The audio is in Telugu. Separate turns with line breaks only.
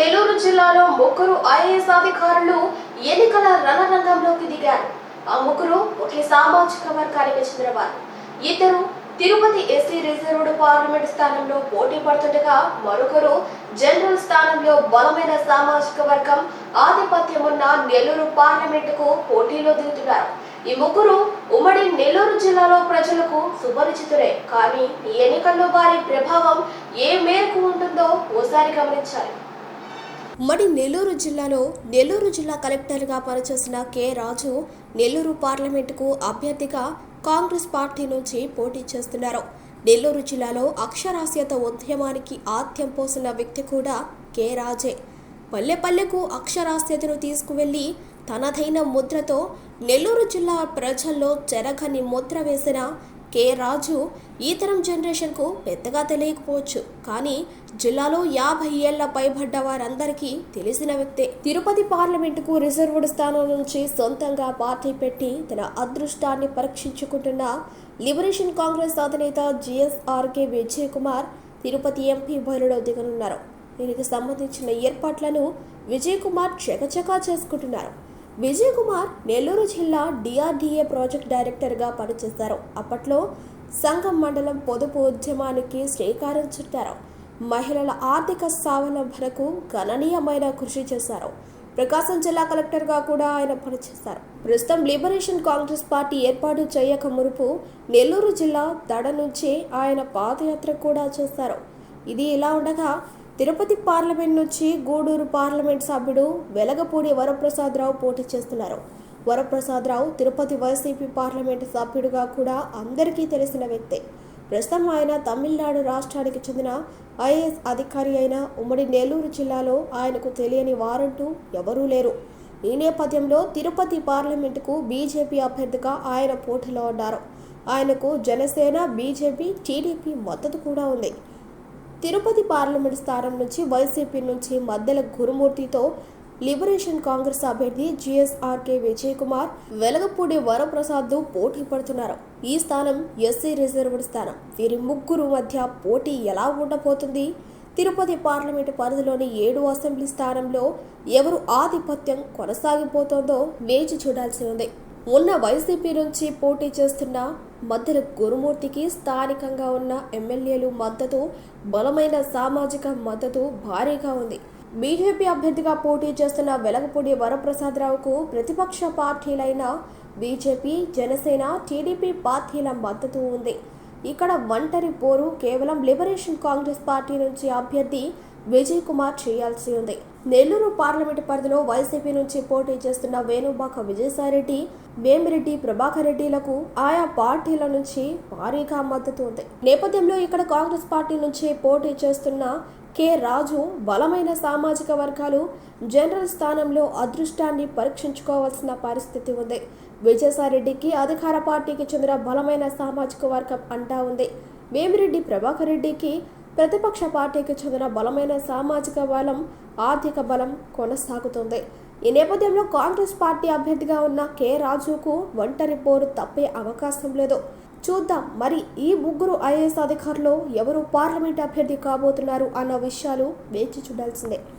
నెల్లూరు జిల్లాలో ముగ్గురు ఐఏఎస్ అధికారులు ఎన్నికల రణరంగంలోకి దిగారు. ఆ ముగ్గురు ఒకే సామాజిక వర్గానికి చెందినవారు. ఇద్దరు తిరుపతి ఎస్సీ రిజర్వ్డ్ పార్లమెంట్ స్థానంలో పోటీ పడుతుండగా మరొకరు జనరల్ స్థానంలో బలమైన సామాజిక వర్గం ఆధిపత్యం ఉన్న నెల్లూరు పార్లమెంటుకు పోటీలో దిగుతున్నారు. ఈ ముగ్గురు ఉమ్మడి నెల్లూరు జిల్లాలో ప్రజలకు సుపరిచితులే. కానీ ఈ ఎన్నికల్లో వారి ప్రభావం ఏ మేరకు ఉంటుందో ఓసారి గమనించాలి. మరి నెల్లూరు జిల్లాలో నెల్లూరు జిల్లా కలెక్టర్గా పనిచేసిన కె. రాజు నెల్లూరు పార్లమెంటుకు అభ్యర్థిగా కాంగ్రెస్ పార్టీ నుంచి పోటీ చేస్తున్నారు. నెల్లూరు జిల్లాలో అక్షరాస్యత ఉద్యమానికి ఆద్యం పోసిన వ్యక్తి కూడా కె. రాజే. పల్లె పల్లెకు అక్షరాస్యతను తీసుకువెళ్ళి తనదైన ముద్రతో నెల్లూరు జిల్లా ప్రజల్లో జరగని ముద్ర వేసిన కె. రాజు ఈ తరం జనరేషన్కు పెద్దగా తెలియకపోవచ్చు. కానీ జిల్లాలో యాభై ఏళ్ళ పైబడ్డ వారందరికీ తెలిసిన వ్యక్తే. తిరుపతి పార్లమెంటుకు రిజర్వ్డ్ స్థానం నుంచి సొంతంగా పార్టీ పెట్టి తన అదృష్టాన్ని పరీక్షించుకుంటున్న లిబరేషన్ కాంగ్రెస్ అధినేత జిఎస్ఆర్కే విజయ్ కుమార్ తిరుపతి ఎంపీ బరిలో దిగనున్నారు. దీనికి సంబంధించిన ఏర్పాట్లను విజయ్ కుమార్ చకచకా చేసుకుంటున్నారు. విజయ్ కుమార్ నెల్లూరు జిల్లా డిఆర్డీఏ ప్రాజెక్ట్ డైరెక్టర్గా పనిచేశారు. అప్పట్లో సంఘం మండలం పొదుపు ఉద్యమానికి శ్రీకారం చుట్టారు. మహిళల ఆర్థిక స్వావలంబనకు గణనీయమైన కృషి చేశారు. ప్రకాశం జిల్లా కలెక్టర్గా కూడా ఆయన పనిచేశారు. ప్రస్తుతం లిబరేషన్ కాంగ్రెస్ పార్టీ ఏర్పాటు చేయక మునుపు నెల్లూరు జిల్లా దడ నుంచి ఆయన పాదయాత్ర కూడా చేశారు. ఇది ఇలా ఉండగా తిరుపతి పార్లమెంట్ నుంచి గూడూరు పార్లమెంట్ సభ్యుడు వెలగపూడి వరప్రసాదరావు పోటీ చేస్తున్నారు. వరప్రసాదరావు తిరుపతి వైసీపీ పార్లమెంటు సభ్యుడిగా కూడా అందరికీ తెలిసిన వ్యక్తే. ప్రస్తుతం ఆయన తమిళనాడు రాష్ట్రానికి చెందిన ఐఏఎస్ అధికారి అయిన ఉమ్మడి నెల్లూరు జిల్లాలో ఆయనకు తెలియని వారంటూ ఎవరూ లేరు. ఈ నేపథ్యంలో తిరుపతి పార్లమెంటుకు బీజేపీ అభ్యర్థిగా ఆయన పోటీలో ఉన్నారు. ఆయనకు జనసేన బీజేపీ టీడీపీ మద్దతు కూడా ఉంది. తిరుపతి పార్లమెంట్ స్థానం నుంచి వైసీపీ నుంచి మద్దెల గురుమూర్తితో లిబరేషన్ కాంగ్రెస్ అభ్యర్థి జిఎస్ఆర్కే విజయ్ కుమార్ వెలగపూడి వరప్రసాద్ పోటీ పడుతున్నారు. ఈ స్థానం ఎస్సీ రిజర్వ్డ్ స్థానం. వీరి ముగ్గురు మధ్య పోటీ ఎలా ఉండబోతుంది? తిరుపతి పార్లమెంటు పరిధిలోని ఏడు అసెంబ్లీ స్థానంలో ఎవరు ఆధిపత్యం కొనసాగిపోతుందో వేచి చూడాల్సి ఉంది. ఉన్న వైసీపీ నుంచి పోటీ చేస్తున్న మద్దెల గురుమూర్తికి స్థానికంగా ఉన్న ఎమ్మెల్యేలు మద్దతు బలమైన సామాజిక మద్దతు భారీగా ఉంది. బీజేపీ అభ్యర్థిగా పోటీ చేస్తున్న వెలగపూడి వరప్రసాదరావుకు ప్రతిపక్ష పార్టీలైన బీజేపీ జనసేన టీడీపీ పార్టీల మద్దతు ఉంది. ఇక్కడ ఒంటరి పోరు కేవలం లిబరేషన్ కాంగ్రెస్ పార్టీ నుంచి అభ్యర్థి విజయ్ కుమార్ చేయాల్సి ఉంది. నెల్లూరు పార్లమెంటు పరిధిలో వైసీపీ నుంచి పోటీ చేస్తున్న వేణుబాక విజయసాయిరెడ్డి వేమిరెడ్డి ప్రభాకర్ రెడ్డిలకు ఆయా పార్టీల నుంచి భారీగా మద్దతు ఉంది. నేపథ్యంలో ఇక్కడ కాంగ్రెస్ పార్టీ నుంచి పోటీ చేస్తున్న కె రాజు బలమైన సామాజిక వర్గాలు జనరల్ స్థానంలో అదృష్టాన్ని పరీక్షించుకోవాల్సిన పరిస్థితి ఉంది. విజయసాయిరెడ్డికి అధికార పార్టీకి చెందిన బలమైన సామాజిక వర్గం అంటా ఉంది. వేమిరెడ్డి ప్రభాకర్ రెడ్డికి ప్రతిపక్ష పార్టీకి చెందిన బలమైన సామాజిక బలం ఆర్థిక బలం కొనసాగుతుంది. ఈ నేపథ్యంలో కాంగ్రెస్ పార్టీ అభ్యర్థిగా ఉన్న కె రాజుకు ఒంటరి పోరు తప్పే అవకాశం లేదు. చూద్దాం. మరి ఈ ముగ్గురు ఐఏఎస్ అధికారులు ఎవరు పార్లమెంట్ అభ్యర్థి కాబోతున్నారు అన్న విషయాలు వేచి చూడాల్సిందే.